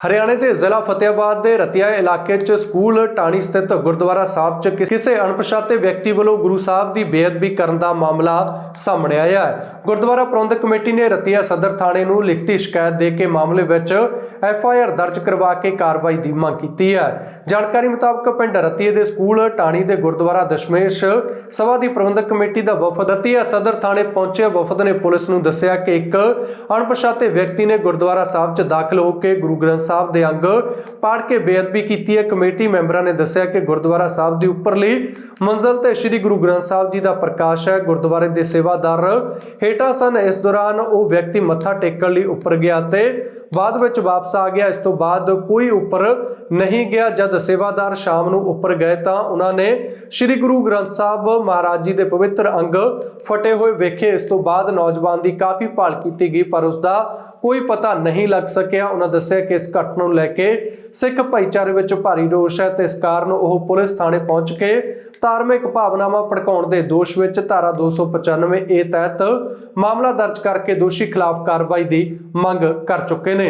ਹਰਿਆਣੇ ਦੇ ਜ਼ਿਲ੍ਹਾ ਫਤਿਆਬਾਦ ਦੇ ਰਤੀਆ ਇਲਾਕੇ 'ਚ ਸਕੂਲ ਟਾਣੀ ਸਥਿਤ ਗੁਰਦੁਆਰਾ ਸਾਹਿਬ 'ਚ ਕਿਸ- ਕਿਸੇ ਅਣਪਛਾਤੇ ਵਿਅਕਤੀ ਵੱਲੋਂ ਗੁਰੂ ਸਾਹਿਬ ਦੀ ਬੇਅਦਬੀ ਕਰਨ ਦਾ ਮਾਮਲਾ ਸਾਹਮਣੇ ਆਇਆ ਹੈ। ਗੁਰਦੁਆਰਾ ਪ੍ਰਬੰਧਕ ਕਮੇਟੀ ਨੇ ਰਤੀਆ ਸਦਰ ਥਾਣੇ ਨੂੰ ਲਿਖਤੀ ਸ਼ਿਕਾਇਤ ਦੇ ਕੇ ਮਾਮਲੇ ਵਿੱਚ ਐਫ ਆਈ ਆਰ ਦਰਜ ਕਰਵਾ ਕੇ ਕਾਰਵਾਈ ਦੀ ਮੰਗ ਕੀਤੀ ਹੈ। ਜਾਣਕਾਰੀ ਮੁਤਾਬਕ ਪਿੰਡ ਰਤੀਏ ਦੇ ਸਕੂਲ ਟਾਣੀ ਦੇ ਗੁਰਦੁਆਰਾ ਦਸ਼ਮੇਸ਼ ਸਭਾ ਦੀ ਪ੍ਰਬੰਧਕ ਕਮੇਟੀ ਦਾ ਵਫਦ ਰਤੀਆ ਸਦਰ ਥਾਣੇ ਪਹੁੰਚੇ ਵਫਦ ਨੇ ਪੁਲਿਸ ਨੂੰ ਦੱਸਿਆ ਕਿ ਇੱਕ ਅਣਪਛਾਤੇ ਵਿਅਕਤੀ ਨੇ ਗੁਰਦੁਆਰਾ ਸਾਹਿਬ 'ਚ ਦਾਖਲ ਹੋ ਕੇ ਗੁਰੂ ਗ੍ਰੰਥ ਸਾਹਿਬ ਦੇ ਅੰਗ ਪਾੜ ਕੇ ਬੇਅਦਬੀ ਕੀਤੀ ਹੈ। ਕਮੇਟੀ ਮੈਂਬਰਾਂ ਨੇ ਦੱਸਿਆ ਕਿ ਗੁਰਦੁਆਰਾ ਸਾਹਿਬ ਦੀ ਉੱਪਰਲੀ ਮੰਜ਼ਲ ਤੇ ਸ੍ਰੀ ਗੁਰੂ ਗ੍ਰੰਥ ਸਾਹਿਬ ਜੀ ਦਾ ਪ੍ਰਕਾਸ਼ ਹੈ। ਗੁਰਦੁਆਰੇ ਦੇ ਸੇਵਾਦਾਰ ਹੇਠਾਂ ਸਨ। ਇਸ ਦੌਰਾਨ ਉਹ ਵਿਅਕਤੀ ਮੱਥਾ ਟੇਕਣ ਲਈ ਉੱਪਰ ਗਿਆ ਤੇ ਬਾਅਦ ਵਿੱਚ ਵਾਪਸ ਆ ਗਿਆ। ਇਸ ਤੋਂ ਬਾਅਦ ਕੋਈ ਉੱਪਰ ਨਹੀਂ ਗਿਆ। ਜਦ ਸੇਵਾਦਾਰ ਸ਼ਾਮ ਨੂੰ ਉੱਪਰ ਗਏ ਤਾਂ ਉਹਨਾਂ ਨੇ ਸ੍ਰੀ ਗੁਰੂ ਗ੍ਰੰਥ ਸਾਹਿਬ ਮਹਾਰਾਜ ਜੀ ਦੇ ਪਵਿੱਤਰ ਅੰਗ ਫਟੇ ਹੋਏ ਵੇਖੇ। ਇਸ ਤੋਂ ਬਾਅਦ ਨੌਜਵਾਨ ਦੀ ਕਾਫੀ ਭਾਲ ਕੀਤੀ ਗਈ, ਪਰ ਉਸ ਦਾ ਕੋਈ ਪਤਾ ਨਹੀਂ ਲੱਗ ਸਕਿਆ। ਉਹਨਾਂ ਦੱਸਿਆ ਕਿ ਇਸ ਘਟਨਾ ਨੂੰ ਲੈ ਕੇ ਸਿੱਖ ਭਾਈਚਾਰੇ ਵਿੱਚ ਭਾਰੀ ਰੋਸ਼ ਹੈ ਤੇ ਇਸ ਕਾਰਨ ਉਹ ਪੁਲਿਸ ਥਾਣੇ ਪਹੁੰਚ ਕੇ ਧਾਰਮਿਕ ਭਾਵਨਾਵਾਂ ਭੜਕਾਉਣ ਦੇ ਦੋਸ਼ ਵਿੱਚ ਧਾਰਾ 295 ਏ ਤਹਿਤ ਮਾਮਲਾ ਦਰਜ ਕਰਕੇ ਦੋਸ਼ੀ ਖਿਲਾਫ ਕਾਰਵਾਈ ਦੀ ਮੰਗ ਕਰ ਚੁੱਕੇ ਨੇ।